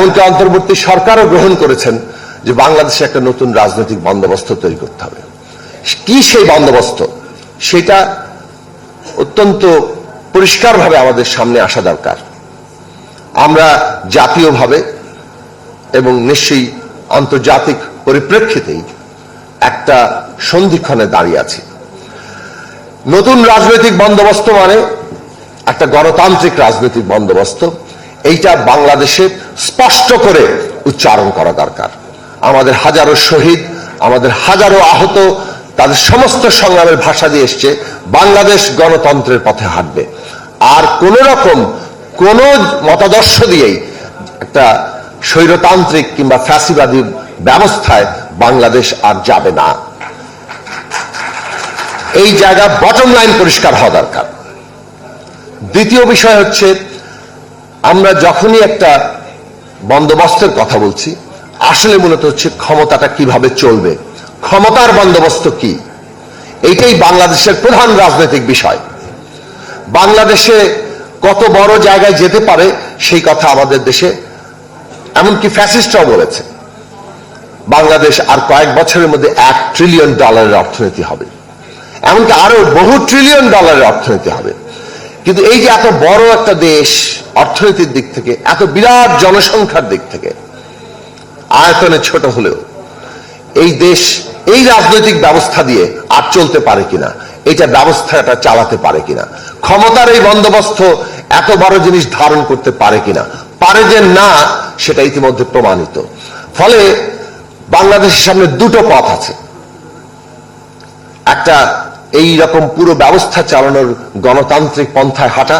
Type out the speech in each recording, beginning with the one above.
এমনকি অন্তর্বর্তী সরকারও গ্রহণ করেছেন যে বাংলাদেশে একটা নতুন রাজনৈতিক বন্দোবস্ত তৈরি করতে হবে। কি সেই বন্দোবস্ত? সেটা অত্যন্ত পরিষ্কারভাবে আমাদের সামনে আসা দরকার। আমরা জাতীয়ভাবে এবং নিশ্চয়ই আন্তর্জাতিক পরিপ্রেক্ষিতেই একটা সন্ধিক্ষণে দাঁড়িয়ে আছি। নতুন রাজনৈতিক বন্দোবস্ত মানে একটা গণতান্ত্রিক রাজনৈতিক বন্দোবস্ত। এইটা বাংলাদেশে স্পষ্ট করে উচ্চারণ করা দরকার। আমাদের হাজারো শহীদ, আমাদের হাজারো আহত, তাদের সমস্ত সংগ্রামের ভাষা দিয়ে এসছে, বাংলাদেশ গণতন্ত্রের পথে হাঁটবে। আর কোন রকম কোন মতাদর্শ দিয়েই একটা স্বৈরতান্ত্রিক কিংবা ফ্যাসিবাদী ব্যবস্থায় বাংলাদেশ আর যাবে না। এই জায়গা বটম লাইন পরিষ্কার হওয়া দরকার। দ্বিতীয় বিষয় হচ্ছে, আমরা যখনই একটা বন্দোবস্তের কথা বলছি। আসলে মূলত হচ্ছে ক্ষমতাটা কীভাবে চলবে? ক্ষমতার বন্দোবস্ত কি? এইটাই বাংলাদেশের প্রধান রাজনৈতিক বিষয়। বাংলাদেশে কত বড় জায়গায় যেতে পারে সেই কথা আমাদের দেশে এমনকি ফ্যাসিস্টরাও বলেছে। বাংলাদেশ আর কয়েক বছরের মধ্যে এক ট্রিলিয়ন ডলারের অর্থনীতি হবে। এমনকি আরও বহু ট্রিলিয়ন ডলারের অর্থনীতি হবে। কিন্তু এই যে এত বড় একটা দেশ অর্থনীতির দিক থেকে, এত বিরাট জনসংখ্যার দিক থেকে, আয়তনে ছোট হলেও এই দেশ, এই রাজনৈতিক ব্যবস্থা দিয়ে আর চলতে পারে কিনা, এটা ব্যবস্থাটা চালাতে পারে কিনা, ক্ষমতার এই বন্দোবস্ত এত বড় জিনিস ধারণ করতে পারে কিনা, পারে যে না, সেটা ইতিমধ্যে প্রমাণিত। ফলে বাংলাদেশের সামনে দুটো পথ আছে। একটা এই রকম পুরো ব্যবস্থা চালানোর গণতান্ত্রিক পন্থায় হাঁটা।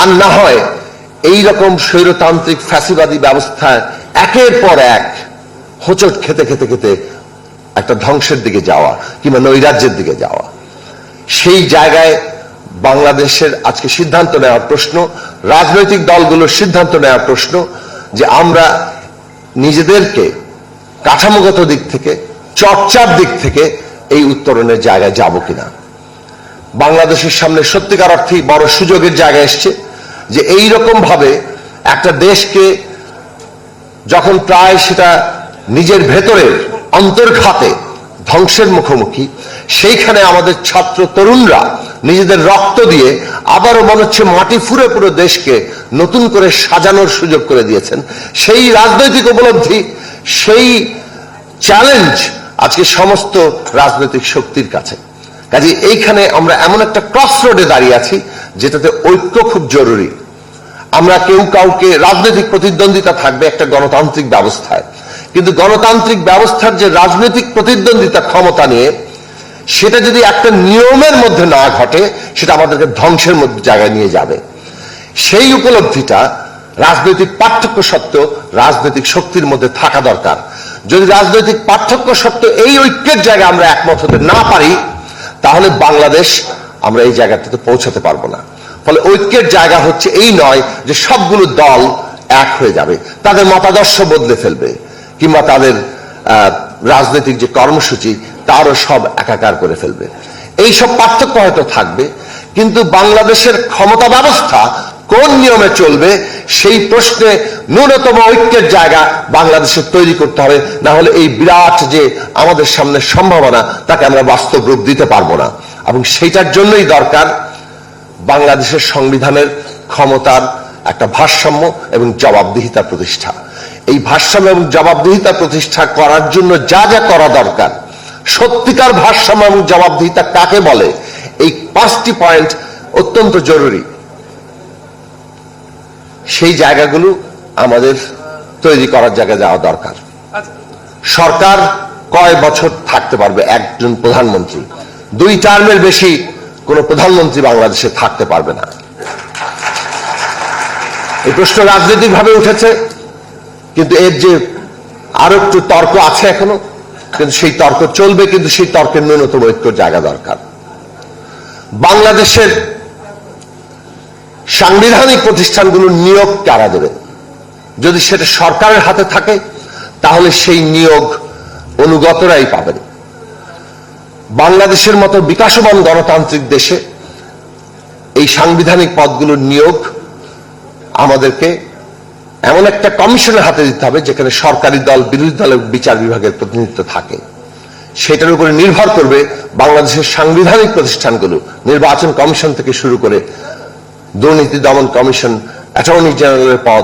আর না হয় এই রকম স্বৈরতান্ত্রিক ফ্যাসিবাদী ব্যবস্থায় একের পর এক হোঁচট খেতে খেতে খেতে একটা ধ্বংসের দিকে যাওয়া কিংবা নৈরাজ্যের দিকে যাওয়া। সেই জায়গায় বাংলাদেশের আজকে সিদ্ধান্ত নেওয়ার প্রশ্ন, রাজনৈতিক দলগুলোর সিদ্ধান্ত নেওয়ার প্রশ্ন যে আমরা নিজেদেরকে কাঠামোগত দিক থেকে, চর্চার দিক থেকে এই উত্তরণের জায়গায় যাব কিনা। বাংলাদেশের সামনে সত্যিকার অর্থেই বড় সুযোগের জায়গায় এসছে যে এই রকম ভাবে একটা দেশকে যখন প্রায় সেটা নিজের ভেতরের অন্তর্ঘাতে ধ্বংসের মুখোমুখি, সেইখানে আমাদের ছাত্র তরুণরা নিজেদের রক্ত দিয়ে আবারও মনে হচ্ছে মাটি ফুরে পুরো দেশকে নতুন করে সাজানোর সুযোগ করে দিয়েছেন। সেই রাজনৈতিক উপলব্ধি, সেই চ্যালেঞ্জ আজকে সমস্ত রাজনৈতিক শক্তির কাছে। কাজে এইখানে আমরা এমন একটা ক্রস রোডে দাঁড়িয়ে আছি, যেটাতে ঐক্য খুব জরুরি। আমরা কেউ কাউকে রাজনৈতিক প্রতিদ্বন্দ্বিতা থাকবে একটা গণতান্ত্রিক ব্যবস্থায়। কিন্তু গণতান্ত্রিক ব্যবস্থার যে রাজনৈতিক প্রতিদ্বন্দ্বিতা ক্ষমতা নিয়ে, সেটা যদি একটা নিয়মের মধ্যে না ঘটে, সেটা আমাদেরকে ধ্বংসের মধ্যে জায়গায় নিয়ে যাবে। সেই উপলব্ধিটা রাজনৈতিক পার্থক্য সত্ত্বেও রাজনৈতিক শক্তির মধ্যে থাকা দরকার। যদি রাজনৈতিক পার্থক্য সত্ত্বেও এই ঐক্যের জায়গায় আমরা একমত হতে না পারি তাহলে বাংলাদেশ আমরা এই জায়গাটাতে পৌঁছাতে পারব না। ফলে ঐক্যের জায়গা হচ্ছে এই নয় যে সবগুলো দল এক হয়ে যাবে। তাদের মতাদর্শ বদলে ফেলবে কিংবা তাদের রাজনৈতিক যে কর্মসূচি, তারও সব একাকার করে ফেলবে। এই সব পার্থক্য হয়তো থাকবে, কিন্তু বাংলাদেশের ক্ষমতা ব্যবস্থা কোন নিয়মে চলবে? সেই প্রশ্নে ন্যূনতম ঐক্যের জায়গা বাংলাদেশের তৈরি করতে হবে। না হলে এই বিরাট যে আমাদের সামনে সম্ভাবনা, তাকে আমরা বাস্তব রূপ দিতে পারব না। এবং সেইটার জন্যই দরকার বাংলাদেশের সংবিধানের ক্ষমতার একটা ভারসাম্য এবং জবাবদিহিতা প্রতিষ্ঠা। এই ভারসাম্য এবং জবাবদিহিতা প্রতিষ্ঠা করার জন্য যা যা করা দরকার, সত্যিকার ভারসাম্য এবং জবাবদিহিতা কাকে বলে, এই পাঁচটি পয়েন্ট অত্যন্ত জরুরি। সেই জায়গাগুলো আমাদের তৈরি করার জায়গায় যাওয়া দরকার। সরকার কয় বছর থাকতে পারবে একজন প্রধানমন্ত্রী? দুই টার্মের বেশি কোন প্রধানমন্ত্রী বাংলাদেশে থাকতে পারবে না। এই প্রশ্ন রাজনৈতিকভাবে উঠেছে কিন্তু এর যে আরও একটু তর্ক আছে এখনও কিন্তু সেই তর্ক চলবে কিন্তু সেই তর্কের ন্যূনতম ঐক্যর জায়গা দরকার। বাংলাদেশের সাংবিধানিক প্রতিষ্ঠানগুলোর নিয়োগ কারা দেবে? যদি সেটা সরকারের হাতে থাকে, তাহলে সেই নিয়োগ অনুগতরাই পাবেন বাংলাদেশের মতো বিকাশমান গণতান্ত্রিক দেশে এই সাংবিধানিক পদগুলোর নিয়োগ আমাদেরকে এমন একটা কমিশনের হাতে দিতে হবে, যেখানে সরকারি দল, বিরোধী দলের বিচার বিভাগের প্রতিনিধিত্ব থাকে। সেটার উপরে নির্ভর করবে বাংলাদেশের সাংবিধানিক প্রতিষ্ঠানগুলো, নির্বাচন কমিশন থেকে শুরু করে দুর্নীতি দমন কমিশন অ্যাটর্নি জেনারেলের পদ